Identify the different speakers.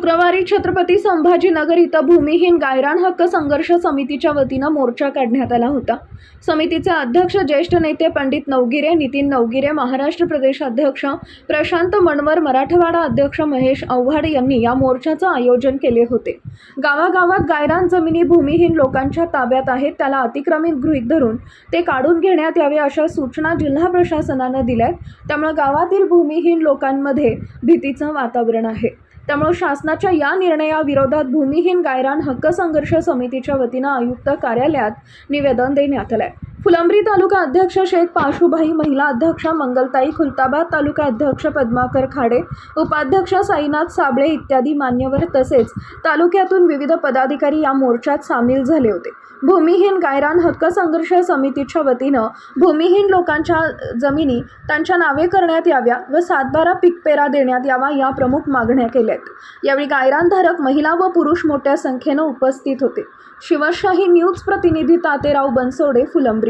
Speaker 1: शुक्रवारी छत्रपती संभाजीनगर इथं भूमिहीन गायरान हक्क संघर्ष समितीच्या वतीनं मोर्चा काढण्यात आला होता. समितीचे अध्यक्ष ज्येष्ठ नेते पंडित नवगिरे नितीन नवगिरे महाराष्ट्र प्रदेश अध्यक्ष प्रशांत मणवर मराठवाडा अध्यक्ष महेश आव्हाड यांनी या मोर्चाचं आयोजन केले होते. गावागावात गायरान जमिनी भूमिहीन लोकांच्या ताब्यात आहेत त्याला अतिक्रमित गृहीत धरून ते काढून घेण्यात यावे अशा सूचना जिल्हा प्रशासनानं दिल्यात. त्यामुळे गावातील भूमिहीन लोकांमध्ये भीतीचं वातावरण आहे. त्यामुळे शासनाच्या या निर्णयाविरोधात भूमिहीन गायरान हक्क संघर्ष समितीच्या वतीनं आयुक्त कार्यालयात निवेदन देण्यात आहे फुलंब्री तालुका अध्यक्ष शेख पाशुभाई महिला अध्यक्ष मंगलताई खुलताबाद तालुका अध्यक्ष पद्माकर खाडे उपाध्यक्ष साईनाथ साबळे इत्यादी मान्यवर तसेच तालुक्यातून विविध पदाधिकारी या मोर्चात सामील झाले होते. भूमिहीन गायरान हक्क संघर्ष समितीच्या वतीनं भूमिहीन लोकांच्या जमिनी त्यांच्या नावे करण्यात याव्या व सातबारा पिकपेरा देण्यात यावा या प्रमुख मागण्या केल्यात यावेळी गायरानधारक महिला व पुरुष मोठ्या संख्येनं उपस्थित होते. शिवशाही न्यूज प्रतिनिधी तातेराव बनसोडे फुलंब्री